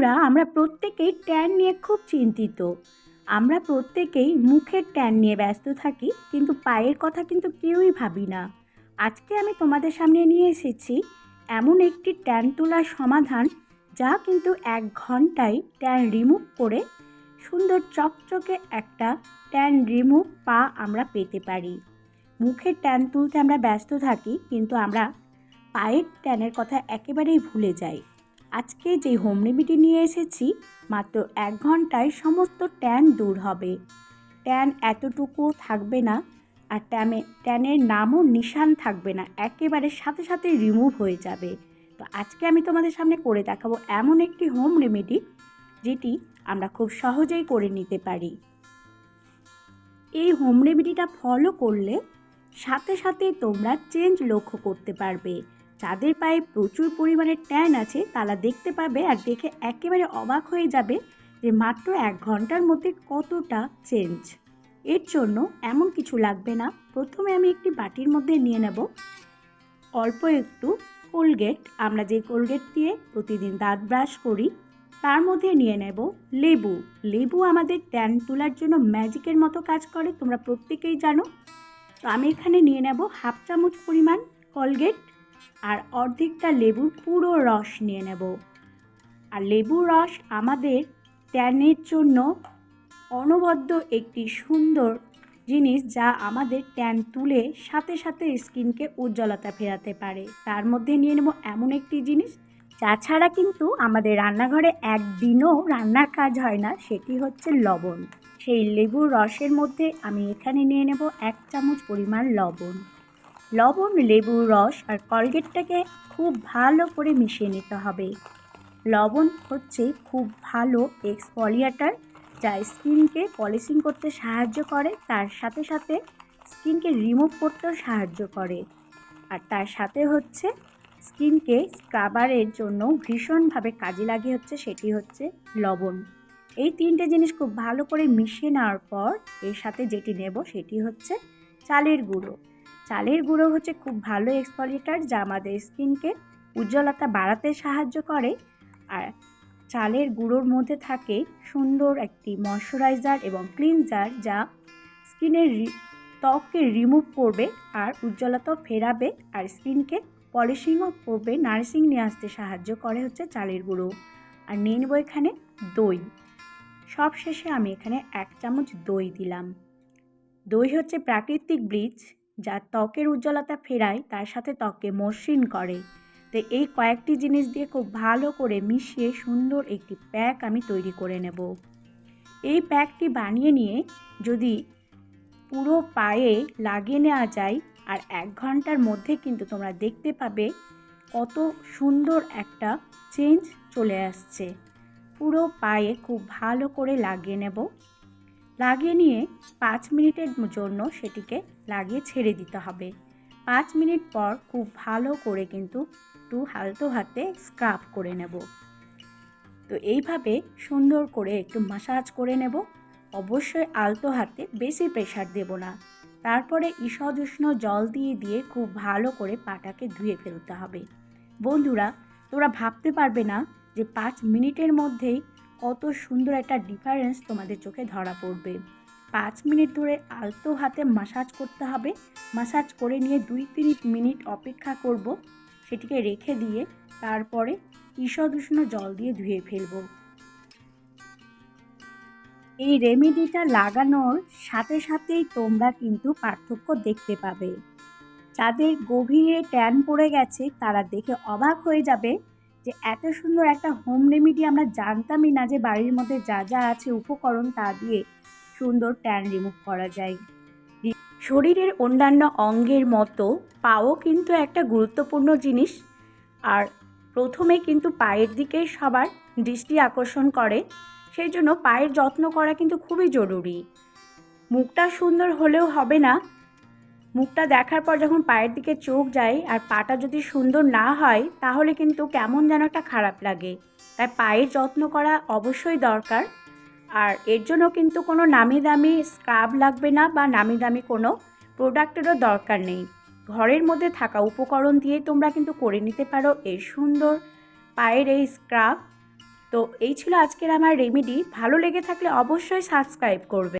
বন্ধুরা, আমরা প্রত্যেকেই ট্যান নিয়ে খুব চিন্তিত। আমরা প্রত্যেকেই মুখের ট্যান নিয়ে ব্যস্ত থাকি, কিন্তু পায়ের কথা কিন্তু কেউই ভাবি না। আজকে আমি তোমাদের সামনে নিয়ে এসেছি এমন একটি ট্যান তোলার সমাধান, যা কিন্তু এক ঘন্টায় ট্যান রিমুভ করে সুন্দর চকচকে একটা ট্যান রিমুভ পা আমরা পেতে পারি। মুখের ট্যান তুলতে আমরা ব্যস্ত থাকি, কিন্তু আমরা পায়ের ট্যানের কথা একেবারেই ভুলে যাই। আজকে যে হোম রেমিডি নিয়ে এসেছি, মাত্র এক ঘন্টায় সমস্ত ট্যান দূর হবে। ট্যান এতটুকু থাকবে না, আর ট্যামে ট্যানের নামও নিশান থাকবে না, একেবারে সাথে সাথে রিমুভ হয়ে যাবে। তো আজকে আমি তোমাদের সামনে করে দেখাবো এমন একটি হোম রেমেডি যেটি আমরা খুব সহজেই করে নিতে পারি। এই হোম রেমেডিটা ফলো করলে সাথে সাথে তোমরা চেঞ্জ লক্ষ্য করতে পারবে। যাদের পায়ে প্রচুর পরিমাণে ট্যান আছে, তারা দেখতে পাবে আর দেখে একেবারে অবাক হয়ে যাবে যে মাত্র এক ঘণ্টার মধ্যে কতটা চেঞ্জ। এর জন্য এমন কিছু লাগবে না। প্রথমে আমি একটি বাটির মধ্যে নিয়ে নেব। অল্প একটু কোলগেট। আমরা যে কোলগেট দিয়ে প্রতিদিন দাঁত ব্রাশ করি, তার মধ্যে নিয়ে নেব লেবু। লেবু আমাদের ট্যান তোলার জন্য ম্যাজিকের মতো কাজ করে, তোমরা প্রত্যেকেই জানো। তো আমি এখানে নিয়ে নেব হাফ চামচ পরিমাণ কলগেট। আর অর্ধেকটা লেবুর পুরো রস নিয়ে নেব। আর লেবুর রস আমাদের ট্যানের জন্য অনবদ্য একটি সুন্দর জিনিস যা আমাদের ট্যান তুলে সাথে সাথে স্কিনকে উজ্জ্বলতা ফেরাতে পারে। তার মধ্যে নিয়ে নেব এমন একটি জিনিস, যা ছাড়া কিন্তু আমাদের রান্নাঘরে একদিনও রান্নার কাজ হয় না, সেটি হচ্ছে লবণ। সেই লেবুর রসের মধ্যে আমি এখানে নিয়ে নেব এক চামচ পরিমাণ লবণ। লবণ লেবুর রস আর কলগেটটাকে খুব ভালো করে মিশিয়ে নিতে হবে। লবণ হচ্ছে খুব ভালো এক্সপলিয়েটার যা স্কিনকে পলিশিং করতে সাহায্য করে, তার সাথে সাথে স্কিনকে রিমুভ করতেও সাহায্য করে। আর তার সাথে হচ্ছে স্কিনকে স্ক্রাবারের জন্য ভীষণভাবে কাজে লাগে হচ্ছে সেটি হচ্ছে লবণ। এই তিনটে জিনিস খুব ভালো করে মিশিয়ে নেওয়ার পর এর সাথে যেটি নেব সেটি হচ্ছে চালের গুঁড়ো। চালের গুঁড়ো হচ্ছে খুব ভালো এক্সপলিয়েটার যা আমাদের স্কিনকে উজ্জ্বলতা বাড়াতে সাহায্য করে। আর চালের গুঁড়োর মধ্যে থাকে সুন্দর একটি ময়শ্চারাইজার এবং ক্লিনজার যা স্কিনের ত্বককে রিমুভ করবে আর উজ্জ্বলতাও ফেরাবে আর স্কিনকে পলিশিংও করবে নার্সিং নিয়ে আসতে সাহায্য করে হচ্ছে চালের গুঁড়ো। আর নিয়ে নেব এখানে দই। সব শেষে আমি এখানে এক চামচ দই দিলাম। দই হচ্ছে প্রাকৃতিক ব্লিচ যা ত্বকের উজ্জ্বলতা ফেরায়, তার সাথে ত্বককে মসৃণ করে। তো এই কয়েকটি জিনিস দিয়ে খুব ভালো করে মিশিয়ে সুন্দর একটি প্যাক আমি তৈরি করে নেব। এই প্যাকটি বানিয়ে নিয়ে যদি পুরো পায়ে লাগিয়ে নেওয়া যায়, আর এক ঘণ্টার মধ্যে কিন্তু তোমরা দেখতে পাবে কত সুন্দর একটা চেঞ্জ চলে আসছে। পুরো পায়ে খুব ভালো করে লাগিয়ে নেব। লাগিয়ে নিয়ে পাঁচ মিনিটের জন্য সেটিকে লাগিয়ে ছেড়ে দিতে হবে। পাঁচ মিনিট পর খুব ভালো করে কিন্তু একটু হালতো হাতে স্ক্রাব করে নেব। তো এইভাবে সুন্দর করে একটু মাসাজ করে নেব। অবশ্যই আলতো হাতে বেশি প্রেশার দেব না। তারপরে ঈষদ উষ্ণ জল দিয়ে দিয়ে খুব ভালো করে পাটাকে ধুয়ে ফেলতে হবে। বন্ধুরা, তোমরা ভাবতে পারবে না যে পাঁচ মিনিটের মধ্যেই কত সুন্দর একটা ডিফারেন্স তোমাদের চোখে ধরা পড়বে। পাঁচ মিনিট ধরে আলতো হাতে মাসাজ করতে হবে। মাসাজ করে নিয়ে দুই তিন মিনিট অপেক্ষা করব। সেটিকে রেখে দিয়ে তারপরে ঈষদ উষ্ণ জল দিয়ে ধুয়ে ফেলব। এই রেমেডিটা লাগানোর সাথে সাথেই তোমরা কিন্তু পার্থক্য দেখতে পাবে। যাদের গভীরে ট্যান পড়ে গেছে, তারা দেখে অবাক হয়ে যাবে যে এত সুন্দর একটা হোম রেমেডি আমরা জানতামই না যে বাড়ির মধ্যে যা যা আছে উপকরণ তা দিয়ে সুন্দর ট্যান রিমুভ করা যায়। শরীরের অন্যান্য অঙ্গের মতো পাও কিন্তু একটা গুরুত্বপূর্ণ জিনিস। আর প্রথমে কিন্তু পায়ের দিকে সবার দৃষ্টি আকর্ষণ করে, সেই জন্য পায়ের যত্ন করা কিন্তু খুবই জরুরি। মুখটা সুন্দর হলেও হবে না মুখটা দেখার পর যখন পায়ের দিকে চোখ যায় আর পাটা যদি সুন্দর না হয়, তাহলে কিন্তু কেমন যেন একটা খারাপ লাগে। তাই পায়ের যত্ন করা অবশ্যই দরকার। আর এর জন্য কিন্তু কোনো নামি দামি স্ক্রাব লাগবে না বা নামি দামি কোনো প্রোডাক্টেরও দরকার নেই। ঘরের মধ্যে থাকা উপকরণ দিয়ে তোমরা কিন্তু করে নিতে পারো এই সুন্দর পায়ের এই স্ক্রাব। তো এই ছিল আজকের আমার রেমেডি। ভালো লেগে থাকলে অবশ্যই সাবস্ক্রাইব করবে।